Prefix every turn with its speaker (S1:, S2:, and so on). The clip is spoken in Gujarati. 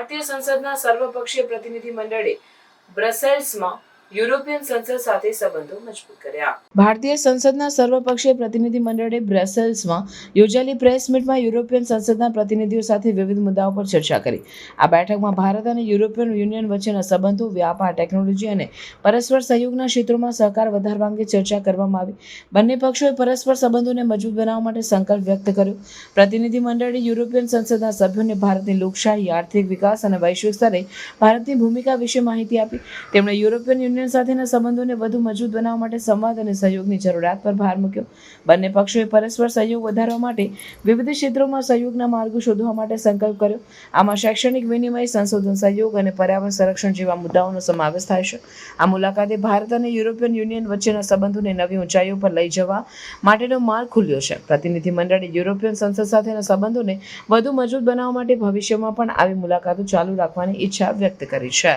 S1: ભારતીય સંસદના સર્વપક્ષીય પ્રતિનિધિ મંડળે બ્રસેલ્સમાં યુરોપિયન સંસદ સાથે સંબંધો મજબૂત કર્યા. ભારતીય સંસદના સર્વપક્ષીય પ્રતિનિધિ મંડળે બ્રસેલ્સમાં યોજાયેલી પ્રેસ મીટમાં યુરોપિયન સંસદના પ્રતિનિધિઓ સાથે વિવિધ મુદ્દાઓ પર ચર્ચા કરી. આ બેઠકમાં ભારત અને યુરોપિયન યુનિયન વચ્ચેના સંબંધો, વ્યાપાર, ટેકનોલોજી અને પરસ્પર સહયોગના ક્ષેત્રોમાં સહકાર વધારવા અંગે ચર્ચા કરવામાં આવી. બંને પક્ષોએ પરસ્પર સંબંધોને મજબૂત બનાવવા માટે સંકલ્પ વ્યક્ત કર્યો. પ્રતિનિધિ મંડળે યુરોપિયન સંસદના સભ્યોને ભારતની લોકશાહી, આર્થિક વિકાસ અને વૈશ્વિક સ્તરે ભારતની ભૂમિકા વિશે માહિતી આપી. તેમણે યુરોપિયન યુનિયન સાથેના સંબંધોને વધુ મજબૂત બનાવવા માટે સંવાદ અને સહયોગની જરૂરિયાત પર ભાર મૂક્યો. બંને પક્ષોએ પરસ્પર સહયોગ વધારવા માટે વિવિધ ક્ષેત્રોમાં સહયોગના માર્ગો શોધવા માટે સંકલ્પ કર્યો. આમાં શૈક્ષણિક વિનિમય, સંશોધન સહયોગ અને પર્યાવરણ સંરક્ષણ જેવા મુદ્દાઓનો સમાવેશ થાય છે. આ મુલાકાતે ભારત અને યુરોપિયન યુનિયન વચ્ચેના સંબંધોને નવી ઊંચાઈઓ પર લઈ જવા માટેનો માર્ગ ખુલ્યો છે. પ્રતિનિધિ મંડળે યુરોપિયન સંસદ સાથેના સંબંધોને વધુ મજબૂત બનાવવા માટે ભવિષ્યમાં પણ આવી મુલાકાતો ચાલુ રાખવાની ઈચ્છા વ્યક્ત કરી છે.